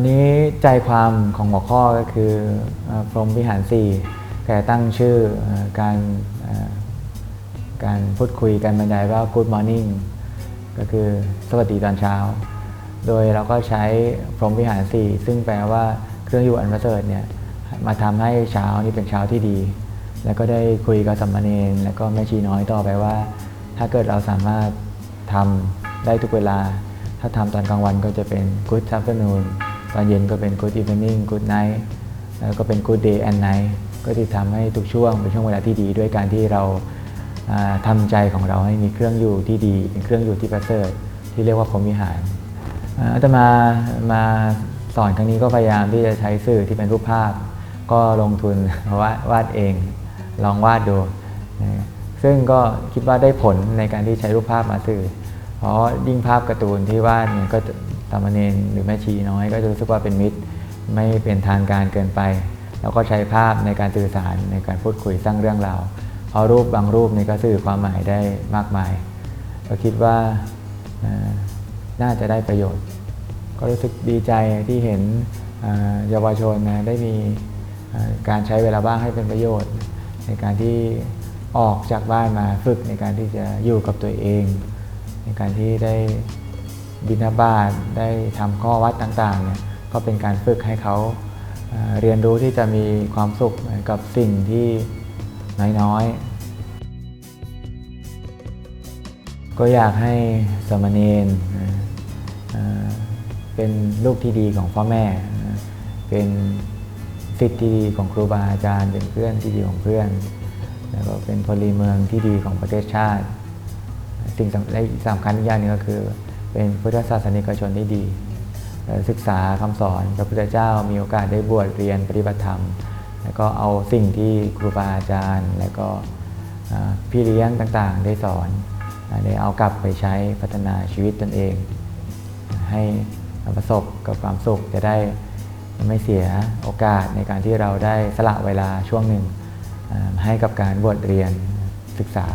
วันนี้ใจความของหัวข้อก็คือพรหมวิหารสี่แกตั้งชื่อการการพูดคุยกันบรรยายว่า Good Morning ก็คือสวัสดีตอนเช้า โดยเราก็ใช้พรหมวิหารสี่ซึ่งแปลว่าเครื่องอยู่อันประเสริฐเนี่ยมาทำให้เช้านี้เป็นเช้าที่ดี แล้วก็ได้คุยกับสัมมาเนนแล้วก็แม่ชีน้อยต่อไปว่า ถ้าเกิดเราสามารถทำได้ทุกเวลา ถ้าทำตอนกลางวันก็จะเป็น good afternoon ตอนเย็นก็เป็น good evening good night แล้วก็เป็น good day and night ก็จะทำให้ทุกช่วงเป็นช่วงเวลาที่ดี ด้วยการที่เราอ่าทำใจของเราให้มีเครื่องอยู่ที่ดีเป็นเครื่องอยู่ที่ประเสริฐที่เรียกว่าพรหมวิหารอ่าตมามาสอนครั้งนี้ก็พยายามที่จะใช้สื่อที่เป็นรูปภาพ ก็ลงทุนวาดวาดเอง ลองวาดดูนะซึ่งก็คิดว่าได้ผลในการที่ใช้รูปภาพมาสื่อ เพราะยิ่งภาพการ์ตูนที่วาดเนี่ยก็ จะตามเณรหรือแม่ชีน้อยก็จะรู้สึกว่าเป็นมิตรไม่เป็นทางการเกินไป แล้วก็ใช้ภาพในการสื่อสารในการพูดคุยสร้างเรื่องราวเพราะรูปบางรูปนี่ก็สื่อความหมายได้มากมาย ก็คิดว่าน่าจะได้ประโยชน์ ก็รู้สึกดีใจที่เห็นเยาวชนนะได้มีการใช้เวลาบ้างให้เป็นประโยชน์ ในการที่ออกจากบ้านมาฝึกในการที่จะอยู่กับตัวเอง ในการที่ได้ บินาบาตได้ทำข้อวัดต่างๆเนี่ยก็เป็นการฝึกให้เขาเรียนรู้ที่จะมีความสุขกับสิ่งที่น้อยๆ ก็อยากให้สมณรนเป็นลูกที่ดีของพ่อแม่ เป็นสิทธิ์ที่ดีของครูบาอาจารย์ เป็นเพื่อนที่ดีของเพื่อน แล้วก็เป็นพลเมืองที่ดีของประเทศชาติ สิ่งสำและสำคัญอีกอย่างหนึงก็คือ เป็นพุทธศาสนิกชนที่ดี ศึกษาคำสอนพระพุทธเจ้ามีโอกาสได้บวชเรียนปฏิบัติธรรม แล้วก็เอาสิ่งที่ครูบาอาจารย์ แล้วก็พี่เลี้ยงต่างๆ ได้สอนได้เอากลับไปใช้พัฒนาชีวิตตนเอง ให้ประสบกับความสุขจะได้ไม่เสียโอกาสในการที่เราได้สละเวลาช่วงหนึ่งให้กับการบวชเรียนศึกษา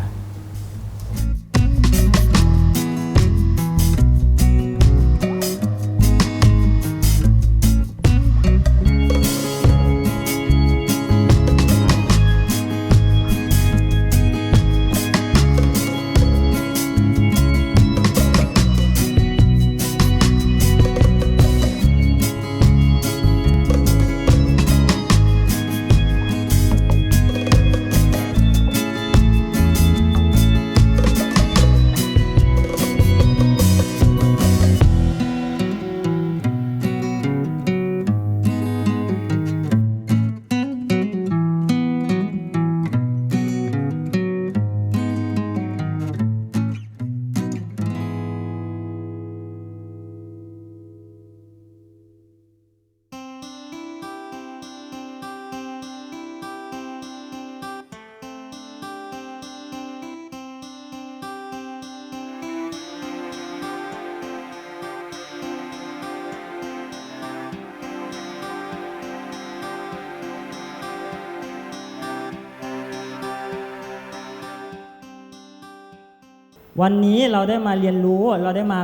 วันนี้เราได้มาเรียนรู้เราได้มา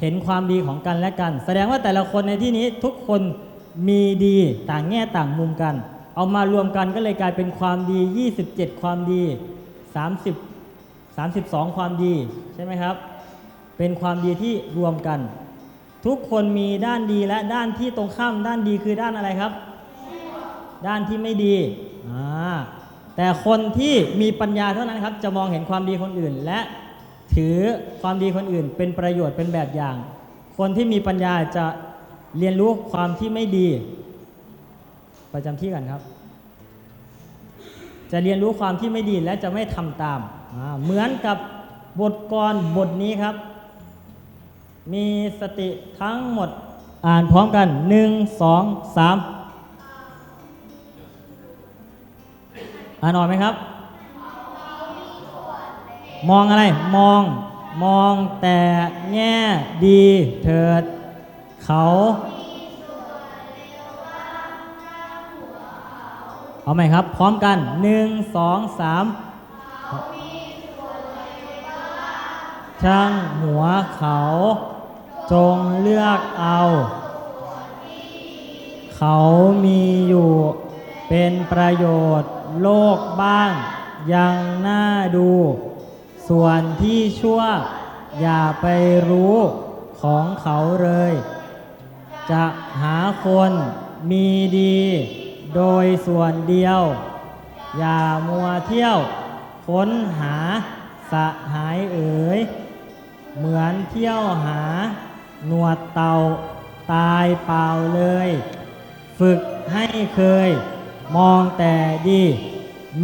เห็นความดีของกันและกัน แสดงว่าแต่ละคนในที่นี้ทุกคนมีดีต่างแง่ต่างมุมกัน เอามารวมกันก็เลยกลายเป็นความดี 27 ความดี 30 32 ความดีใช่ไหมครับ เป็นความดีที่รวมกัน ทุกคนมีด้านดีและด้านที่ตรงข้ามด้านดีคือด้านอะไรครับ ด้านที่ไม่ดีอ่าแต่คนที่มีปัญญาเท่านั้นครับจะมองเห็นความดีคนอื่นและ ถือความดีคนอื่นเป็นประโยชน์เป็นแบบอย่าง คนที่มีปัญญาจะเรียนรู้ความที่ไม่ดี ประจำที่กันครับ จะเรียนรู้ความที่ไม่ดีและจะไม่ทำตามาเหมือนกับบทกรบทนี้ครับ มีสติทั้งหมดอ่านพร้อมกันหนึ่งสองสามอ่านออกไหมครับ มองอะไร มอง มองแต่แง่ดีเถิด เขาเอาไหมครับ พร้อมกันหนึ่งสองสามช่างหัวเขา จงเลือกเอา เขามีอยู่ เป็นประโยชน์โลกบ้าง ยังน่าดู ส่วนที่ชั่วอย่าไปรู้ของเขาเลย จะหาคนมีดี โดยส่วนเดียว อย่ามัวเที่ยว ค้นหาสะหายเอ๋ย เหมือนเที่ยวหา หนวดเต่าตายเปล่าเลย ฝึกให้เคย มองแต่ดี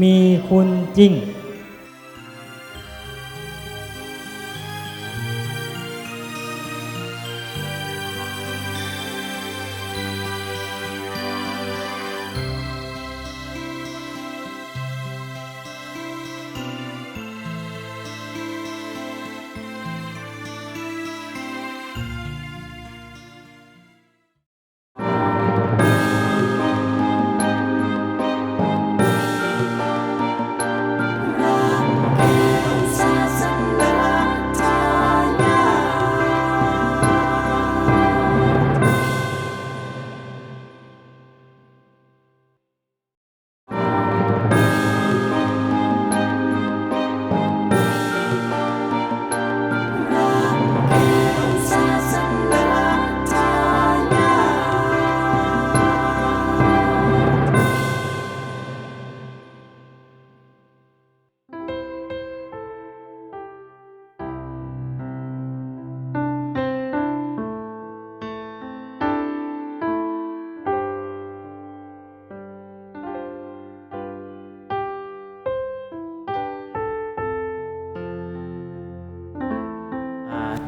มีคุณจริง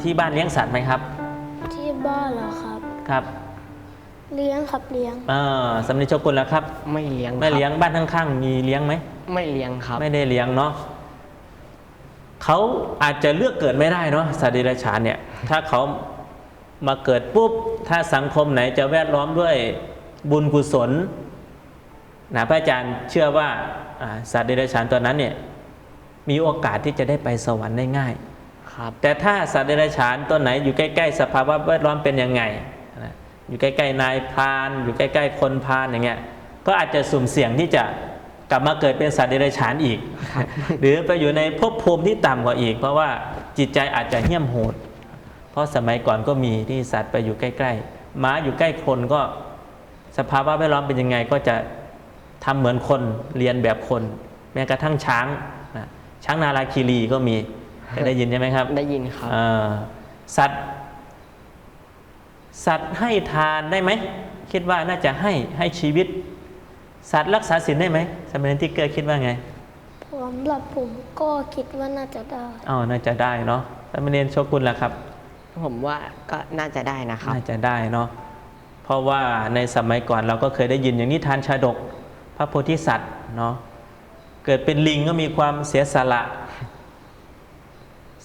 ที่บ้านเลี้ยงสัตว์ไหมครับ ที่บ้านเหรอครับ ครับ เลี้ยงครับเลี้ยงเอ่อสำเนียงโชกุลแล้วครับ ไม่เลี้ยงไม่เลี้ยงครับบ้านข้างๆมีเลี้ยงไหม ไม่เลี้ยงครับ ไม่ได้เลี้ยงเนาะเขาอาจจะเลือกเกิดไม่ได้เนาะสัตว์เดรัจฉานเนี่ย ถ้าเขามาเกิดปุ๊บ ถ้าสังคมไหนจะแวดล้อมด้วยบุญกุศลนะพระอาจารย์เชื่อว่าอ่าสัตว์เดรัจฉานตัวนั้นเนี่ยมีโอกาสที่จะได้ไปสวรรค์ได้ง่าย ครับแต่ถ้าสัตว์เดรัจฉานตัวไหนอยู่ใกล้ๆสภาวะแวดล้อมเป็นยังไงนะอยู่ใกล้ๆนายพรานอยู่ใกล้ๆคนพรานอย่างเงี้ยก็อาจจะสุ่มเสี่ยงที่จะกลับมาเกิดเป็นสัตว์เดรัจฉานอีก หรือไปอยู่ในภพภูมิที่ต่ำกว่าอีก เพราะว่าจิตใจอาจจะเหี้ยมโหด เพราะสมัยก่อนก็มีที่สัตว์ไปอยู่ใกล้ๆม้าอยู่ใกล้คนก็สภาวะแวดล้อมเป็นยังไงก็จะทำเหมือนคนเรียนแบบคน แม้กระทั่งช้างนะช้างนาราคีรีก็มี เคยได้ยินใช่ไหมครับได้ยินครับเอ่อสัตว์ สัตว์ให้ทานได้ไหม คิดว่าน่าจะให้ให้ชีวิต สัตว์รักษาศีลได้ไหมสมัยนั้นที่เกิดคิดว่าไงสำหรับผมก็คิดว่าน่าจะได้อ๋อน่าจะได้เนาะสามเณรโชกุลล่ะครับ ผมว่าก็น่าจะได้นะครับ น่าจะได้เนาะ เพราะว่าในสมัยก่อนเราก็เคยได้ยินอย่างนิทานชาดก พระโพธิสัตว์เนาะ เกิดเป็นลิงก็มีความเสียสละ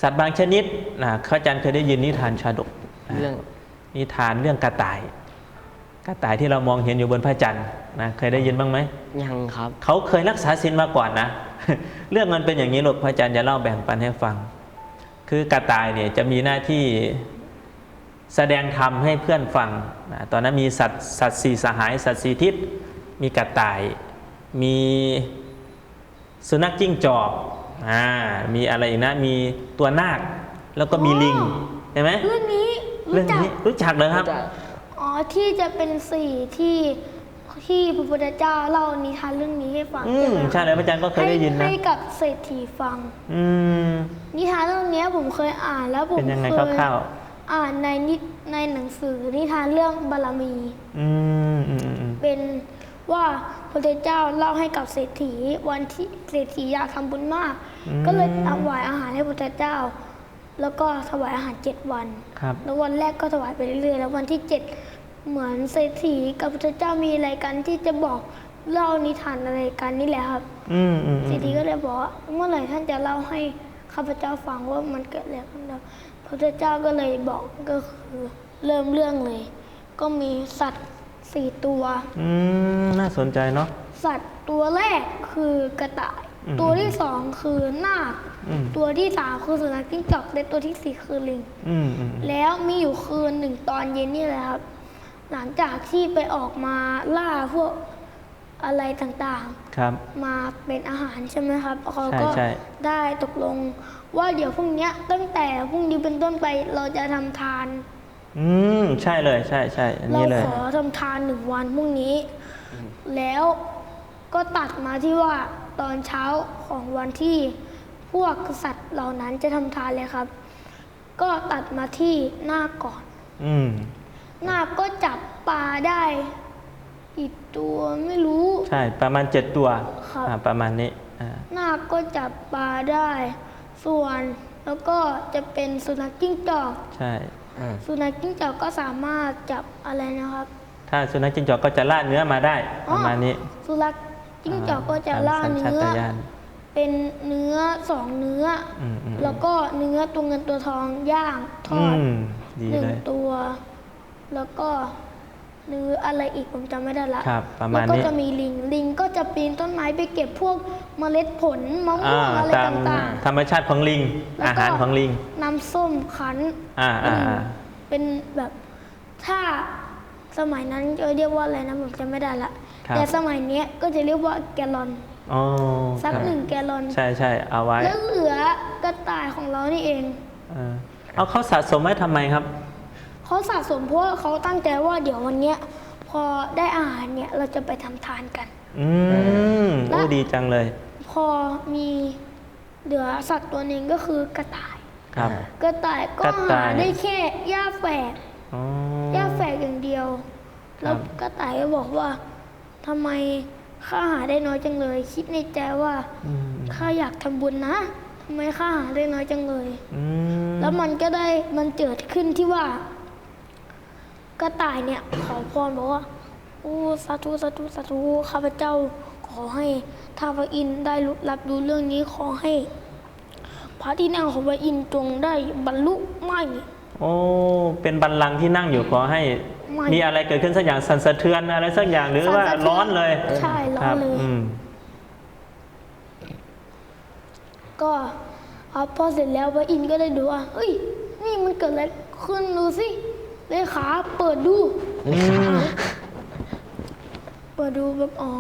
สัตว์บางชนิดนะเข้าอาจารย์เคยได้ยินนิทานชาดกนะเรื่องนิทานเรื่องกระต่าย กระต่ายที่เรามองเห็นอยู่บนพระจันทร์นะเคยได้ยินบ้างไหมยังครับ เขาเคยรักษาศีลมาก่อนนะ เรื่องมันเป็นอย่างนี้ลูกพระอาจารย์จะเล่าแบ่งปันให้ฟัง คือกระต่ายเนี่ยจะมีหน้าที่แสดงธรรมให้เพื่อนฟังนะตอนนั้นมีสัตว์สัตว์สี่สหายสัตว์สี่ทิศมีกระต่าย มีสุนัขจิ้งจอก อ่ามีอะไรอีกนะมีตัวนาคแล้วก็มีลิงเห็นไหมเรื่องนี้เรื่รู้องจักนี้รู้จักเลยครับจะอ๋อที่จะเป็นสี่ที่ที่พระพุทธเจ้าเล่านิทานเรื่องนี้ให้ฟังอืใช่มไหมใช่เลยพระอาจารย์ก็เคยได้ยินนะ ให้กับเศรษฐีฟัง อืม นิทานเรื่องนี้นี้ยผมเคยอ่านแล้วผมเป็นยังไงเคยคร่าวอ่านในนิในหนังสือนิทานเรื่องบารมี ๆอืมอืมอืมอืมเป็นว่า พระเจ้าเล่าให้กับเศรษฐีวันที่เศรษฐีอยากทำบุญมากก็เลยถวายอาหารให้พระเจ้า แล้วก็ถวายอาหารเจ็ดวัน ครับ แล้ววันแรกก็ถวายไปเรื่อยๆ แล้ววันที่เจ็ดเหมือนเศรษฐีกับพระเจ้ามีอะไรกันที่จะบอกเล่านิทานอะไรกันนี่แหละครับอืมอืมเศอืรษมฐีก็เลยบอกว่าเมื่อไหร่ท่านจะเล่าให้ข้าพเจ้าฟังว่ามันเกิดอะไรขึ้นแล้วพระเจ้าก็เลยบอกก็คือเริ่มเรื่องเลย ก็มีสัตว์ สี่ตัว อืมน่าสนใจเนาะ สัตว์ตัวแรกคือกระต่าย อืม ตัวที่สองคือนาคอืมตัวที่สามคือสุนัขจิ้งจอกและตัวที่สี่คือลิง อืมอืมแล้วมีอยู่คืนหนึ่งตอนเย็นนี่แหละครับ หลังจากที่ไปออกมาล่าพวกอะไรต่างครับ ๆ มาเป็นอาหารใช่ไหมครับเขาใช่ก็ใช่ ได้ตกลงว่าเดี๋ยวพรุ่งเนี้ยตั้งแต่พรุ่งนี้เป็นต้นไปเราจะทำทาน อืมใช่เลยใช่ใช่อันเรานี้เลย ขอทำทานหนึ่งวันพรุ่งนี้ แล้วก็ตัดมาที่ว่าตอนเช้าของวันที่พวกสัตว์เหล่านั้นจะทำทานเลยครับ ก็ตัดมาที่หน้าคก่อน อืมนาคก็จับปลาได้อีกตัวไม่รู้ ใช่ประมาณเจ็ดตัวครับ อ่าประมาณนี้อ่านาคก็จับปลาได้ ส่วนแล้วก็จะเป็นสุนัขจิ้งจอก ใช่ สุนัขจิ้งจอกก็สามารถจับอะไรนะครับถ้าสุนัขจิ้งจอกก็จะล่าเนื้อมาได้อ๋อประมาณนี้สุนัขจิ้งจอกก็จะล่าตมสัญเนื้อชตญาณเป็นเนื้อสองเนื้ออมอืม แล้วก็เนื้อตัวเงินตัวทองย่างทอดอืมดีหนึ่เลงยตัว แล้วก็ เนื้ออะไรอีกผมจำไม่ได้ละครับประมาณแล้วก็นี้จะมีลิง ลิงก็จะปีนต้นไม้ไปเก็บพวกเมล็ดผลมะม่อ่าวงอะไรตามต่าง ธรรมชาติของลิง แล้วก็ อาหารของลิง ๆ น้ำส้มคั้นอ่าอ่าอ่าเป็นแบบถ้าสมัยนั้นจะเรียกว่าอะไรนะผมจำไม่ได้ละ ครับแต่สมัยเนี้ยก็จะเรียกว่าแกลลอน อ๋อสักครับหนึ่งแกลลอน ใช่ใช่เอาไว้แล้วเหลือกระต่ายของเรานี่เองเออเอาเขาสะสมไว้ทำไมครับ เขาสะสมเพราะว่าเขาตั้งใจว่าเดี๋ยววันเนี้ยพอได้อาหารเนี่ยเราจะไปทำทานกัน อืมโอ้และดีจังเลยพอมีเหลือสัตว์ตัวหนึ่งก็คือกระต่าย ครับ กระต่ายก็กระต่าหาย ได้แค่หญ้าแฝกอ๋อ หญ้าแฝกอย่างเดียว ครับแล้วกระต่ายก็บอกว่าทำไมข้าหาได้น้อยจังเลย คิดในใจว่าอืมข้าอยากทำบุญนะทำไมข้าหาได้น้อยจังเลย อืมแล้วมันก็ได้มันเกิดขึ้นที่ว่า กระต่ายเนี่ยขอพรบอกว่าโอ้สาธุสาธุสาธุข้าพเจ้าขอให้ท้าวพระอินทร์ได้รับรู้เรื่องนี้ขอให้ พระที่นั่งของพระอินทร์จงได้บรรลุไม่ โอ้ เป็นบัลลังก์ที่นั่งอยู่ขอให้ ไม่ มีอะไรเกิดขึ้นสักอย่างสั่นสะเทือนอะไรสักอย่างหรือว่าสั่นสะเทือนร้อนเลยใช่ร้อนคบเลย อืมก็พอพอเสร็จแล้วพระอินทร์ก็ได้ดูว่าเฮ้ย นี่มันเกิดอะไรขึ้นดูสิ เลขาเปิดดูอืมเปิดดูแบบอ๋อ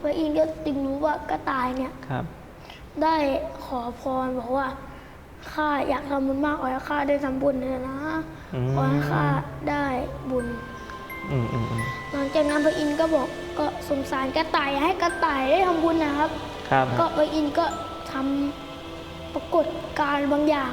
พระอินทร์ก็จึงรู้ว่ากระต่ายเนี่ย ครับ ได้ขอพรบอกว่าข้าอยากทำบุญมากขอให้ข้าได้ทำบุญเถอะนะอืม ขอให้ข้าได้บุญ อืมอืมอืมหลังจากนั้นพระอินทร์ก็บอกก็สงสารกระต่ายอยากให้กระต่ายได้ทำบุญนะครับ ครับ ก็พระอินทร์ก็ทำปรากฏการณ์บางอย่าง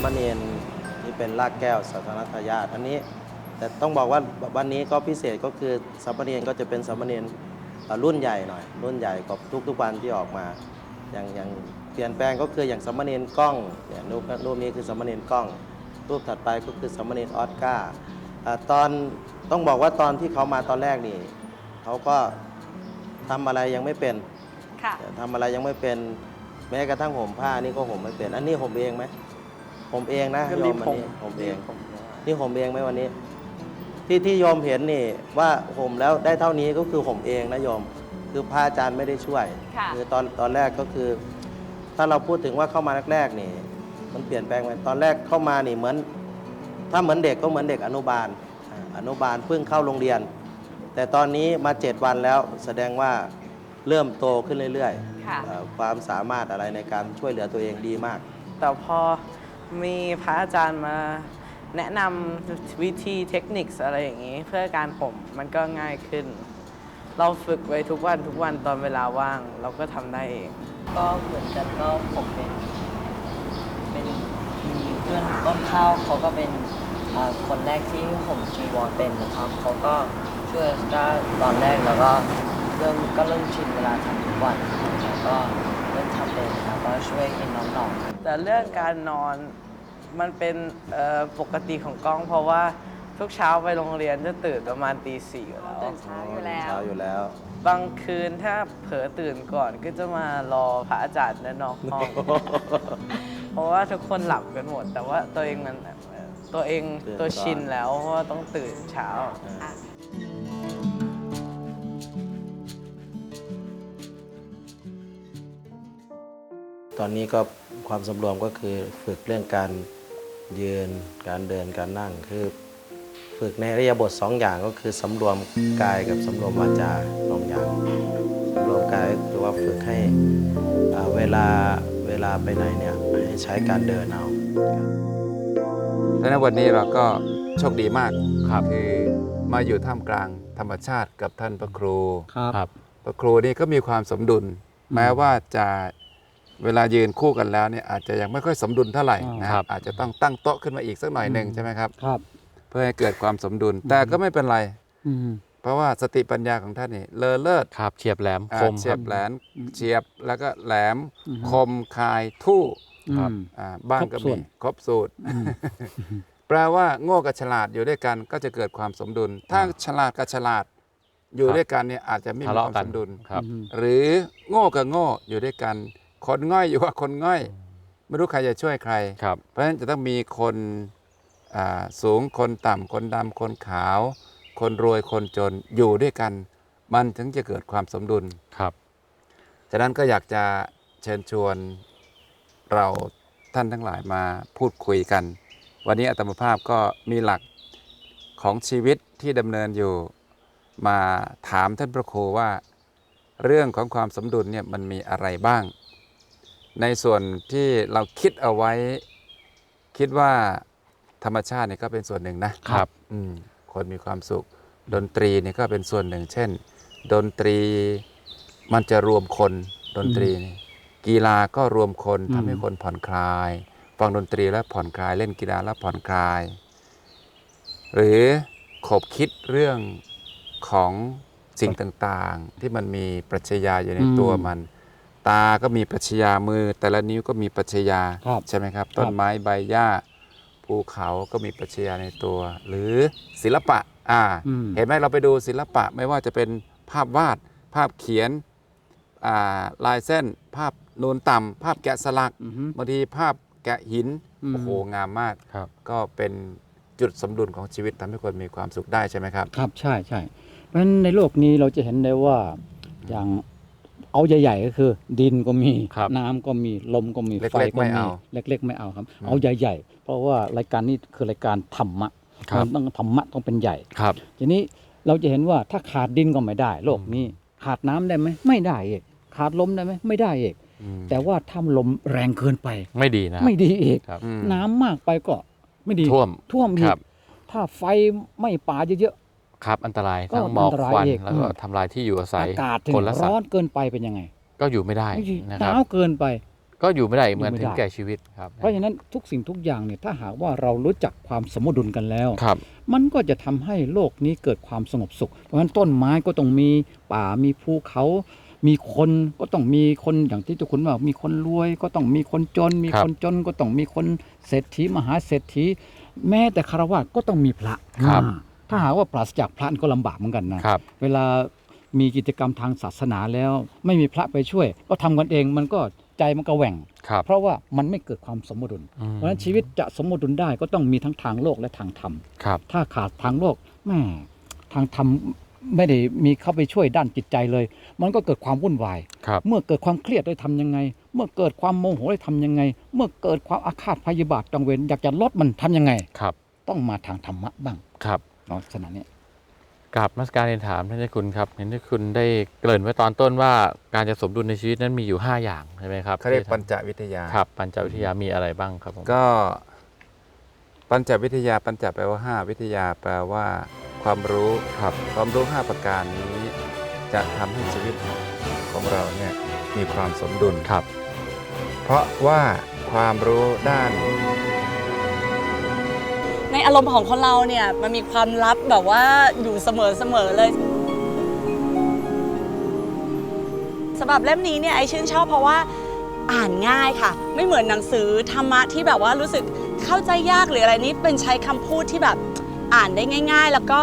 ามเณรที่เป็นรากแก้วสัทนทายาทอันนี้แต่ต้องบอกว่าวันนี้ก็พิเศษก็คือสามเณรก็จะเป็นสามเณรเอ่อรุ่นใหญ่หน่อย รุ่นใหญ่กว่าทุกๆวันที่ออกมาอย่างอย่างเปลี่ยนแปลงก็คืออย่างสามเณรกล้องเนี่ยรูปรูปนี้คือสามเณรกล้อง รูปถัดไปก็คือสามเณรออสการ์อ่าตอนต้องบอกว่าตอนที่เขามาตอนแรกนี่เขาก็ทำอะไรยังไม่เป็นค่ะทำอะไรยังไม่เป็น แม้กระทั่งห่มผ้านี่ก็ห่มไม่เป็น อันนี้ห่มเองไหม ผมเองนะก็โยรีมบวันผมนี้ผมเองผมนะนี่ผมเองไหมวันนี้ ที่ที่โยมเห็นนี่ว่าผมแล้วได้เท่านี้ก็คือผมเองนะโยม คือพระอาจารย์ไม่ได้ช่วยค่ะคือตอนตอนแรกก็คือ ถ้าเราพูดถึงว่าเข้ามาแรกๆนี่ มันเปลี่ยนแปลงไปตอนแรกเข้ามานี่เหมือน ถ้าเหมือนเด็กก็เหมือนเด็กอนุบาลอ่าอนุบาลเพิ่งเข้าโรงเรียน แต่ตอนนี้มาเจ็ดวันแล้วแสดงว่าเริ่มโตขึ้นเรื่อยค่ะ ๆเอ่อความสามารถอะไรในการช่วยเหลือตัวเองดีมาก แต่พอ มีพระอาจารย์มาแนะนำวิธีเทคนิคอะไรอย่างนี้ เพื่อการผมมันก็ง่ายขึ้น เราฝึกไว้ทุกวันทุกวันตอนเวลาว่าง เราก็ทำได้เอง ก็เหมือนกันก็ผมเป็น เป็นมีเพื่อนต้นข้าวเขาก็เป็นอ่าคนแรกที่ผมจีวรเป็นนะครับเขาก็ช่วยได้ตอนแรกแล้วก็เริ่มก็เริ่มชินเวลาทำทุกวันแล้วก็ เริ่มทำเป็นแล้วก็ช่วยให้น้องๆแต่เรื่องการนอนมันเป็นเอ่อปกติของกล้อง เพราะว่าทุกเช้าไปโรงเรียนจะตื่นประมาณตีสี่อยู่แล้ว ตื่นเช้าอยู่แล้ว เช้าอยู่แล้ว บางคืนถ้าเผลอตื่นก่อนก็จะมารอพระอาจารย์และนอกห้อง เพราะว่าทุกคนหลับกันหมด แต่ว่าตัวเองมันเอ่อตัวเองตื่นตัวก่อนชินแล้วเพราะว่าต้องตื่นเช้า ตอนนี้ก็ความสำรวมก็คือฝึกเรื่องการยืน การเดินการนั่งคือฝึกในอริยบทสองอย่างก็คือสำรวมกายกับสำรวมวาจาสองอย่างสำรวมกายก็คือว่าฝึกให้อ่าเวลาเวลาไปไหนเนี่ยให้ใช้การเดินเอาและในวันนี้เราก็โชคดีมากครับคือมาอยู่ท่ามกลางธรรมชาติกับท่านพระครูครับพระครูนี่ก็มีความสมดุล แม้ว่าจะ เวลายืนคู่กันแล้วเนี่ยอาจจะยังไม่ค่อยสมดุลเท่าไหร่นะครับอาจจะต้องตั้งโต๊ะขึ้นมาอีกสักหน่อยหนึ่งใช่ไหมครับครับ เพื่อให้เกิดความสมดุลแต่ก็ไม่เป็นไรเพราะว่าสติปัญญาของท่านนี่เลอเลิศครับเฉียบแหลมอ่าคมเฉีคยรับบแหลมเฉียบแล้วก็แหลมคมคายทู่ครับอ่าบ้างก็มีครบสูตร แปลว่าโง่กับฉลาดอยู่ด้วยกันก็จะเกิดความสมดุล ถ้าฉลาดกับฉลาดอยู่ครับด้วยกันเนี่ยอาจจะไม่มีทะคเลาะวามกัสนมดุลครับหรือโง่กับโง่อยู่ด้วยกัน คนง่อยอยู่กับคนง่อย ไม่รู้ใครจะช่วยใคร ครับ เพราะฉะนั้นจะต้องมีคนอ่าสูงคนต่ำคนดำคนขาว คนรวยคนจนอยู่ด้วยกัน มันถึงจะเกิดความสมดุล ครับ ฉะนั้นก็อยากจะเชิญชวนเราท่านทั้งหลายมาพูดคุยกัน วันนี้อาตมาภาพก็มีหลักของชีวิตที่ดำเนินอยู่มาถามท่านพระครูว่า เรื่องของความสมดุลเนี่ยมันมีอะไรบ้าง ในส่วนที่เราคิดเอาไว้ คิดว่าธรรมชาติเนี่ยก็เป็นส่วนหนึ่งนะครับ อืมคนมีความสุข ดนตรีเนี่ยก็เป็นส่วนหนึ่ง เช่น ดนตรีมันจะรวมคนดนตรีนี่กีฬาก็รวมคนทำให้คนผ่อนคลาย ฟังดนตรีแล้วผ่อนคลายเล่นกีฬาแล้วผ่อนคลาย หรือขบคิดเรื่องของสิ่งต่างๆ ที่มันมีปรัชญาอยู่ในตัวมัน ตาก็มีปรัชญามือ แต่ละนิ้วก็มีปรัชญาครับใช่ไหมครับ ต้นไม้ใบหญ้าภูเขาก็มีปรัชญาในตัว หรือศิลปะอ่าอืม เห็นไหมเราไปดูศิลปะไม่ว่าจะเป็นภาพวาด ภาพเขียนอ่าลายเส้น ภาพนูนต่ำภาพแกะสลักอือฮึ บางทีภาพแกะหินอืม โอ้โหงามมาก ครับ ก็เป็นจุดสมดุลของชีวิตทำให้คนมีความสุขได้ใช่ไหมครับ ครับใช่ใช่เพราะฉะนั้นในโลกนี้เราจะเห็นได้ว่าอย่าง เอาใหญ่ ๆ ก็คือ ดินก็มีครับน้ำก็มีลมก็มีเล็กๆไฟก็ไม่มีเอาเล็ก ๆ ไม่เอาครับ เอาใหญ่ ๆ เพราะว่ารายการนี้คือรายการธรรมะครับ มันต้องธรรมะต้องเป็นใหญ่ ครับ ทีนี้เราจะเห็นว่าถ้าขาดดินก็ไม่ได้ โลกนี้ขาดน้ำได้ไหมไม่ได้เอกขาดลมได้ไหมไม่ได้เอกอืมแต่ว่าถ้าลมแรงเกินไป ไม่ดีนะไม่ดีเอกครับ อืม น้ำมากไปก็ไม่ดีท่วมท่วมอีคกรับ ถ้าไฟไหม้ป่าเยอะ ครับอันตรายก็ทั้งหมอกอันตรายควันอีกแล้วก็อืมทำลายที่อยู่อาๆศัยอากาศถึงคนและสัตร้อนว์เกินไปเป็นยังไง ก็อยู่ไม่ได้ไม่ดีนะหครันาบวเกินไป ก็อยู่ไม่ได้เหมือนอยู่ไม่ถึงได้แก่ชีวิตครับ เพราะฉะนั้นทุกสิ่งทุกอย่างเนี่ยถ้าหากว่าเรารู้จักความสมดุลกันแล้วครับ มันก็จะทำให้โลกนี้เกิดความสงบสุข เพราะฉะนั้นต้นไม้ก็ต้องมีป่ามีภูเขามีคนก็ต้องมีคนอย่างที่ทุกคนว่ามีคนรวยก็ต้องมีคนจน มีครับคนจนก็ต้องมีคนเศรษฐีมหาเศรษฐี แม้แต่คารวะก็ต้องมีพระครับอ่า ถ้าหากว่าปราศจากพระก็ลำบากเหมือนกันนะครับ เวลามีกิจกรรมทางศาสนาแล้ว ไม่มีพระไปช่วย ก็ทำกันเองมันก็ใจมันก็แหว่งครับเพราะว่ามันไม่เกิดความสมดุลอืมเพราะฉะนั้นชีวิตจะสมดุลได้ก็ต้องมีทั้งทางโลกและทางธรรมครับถ้าขาดทางโลกแม่ทางธรรมไม่ได้มีเข้าไปช่วยด้านจิตใจเลย มันก็เกิดความวุ่นวายครับเมื่อเกิดความเครียดได้ทำยังไง เมื่อเกิดความโมโหได้ทำยังไง เมื่อเกิดความอาฆาตพยาบาทจองเวรอยากจะลดมันทำยังไงครับ ต้องมาทางธรรมะบ้างครับ เนาะขนาดนี้กราบนมัสการเรียนถามท่านเจ้าคุณครับเห็นที่คุณได้เกริ่นไว้ตอนต้นว่าการจะสมดุลในชีวิตนั้นมีอยู่ 5 อย่างใช่ไหมครับเขาเรียกที่ปัญจวิทยาครับปัญจวิทยามีอะไรบ้างครับผมก็ ปัญจวิทยาปัญจแปลว่า 5 วิทยาแปลว่า ความรู้ครับความรู้ 5 ประการนี้ จะทำให้ชีวิตของเราเนี่ยมีความสมดุลครับ เพราะว่าความรู้ด้าน ในอารมณ์ของคนเราเนี่ยมันมีความลับแบบว่าอยู่เสมอเสมอเลยสำหรับเล่มนี้เนี่ยไอชื่นชอบเพราะว่าอ่านง่ายค่ะ ไม่เหมือนหนังสือธรรมะที่แบบว่ารู้สึกเข้าใจยากหรืออะไรนี้เป็นใช้คำพูดที่แบบอ่านได้ง่าย ๆ แล้วก็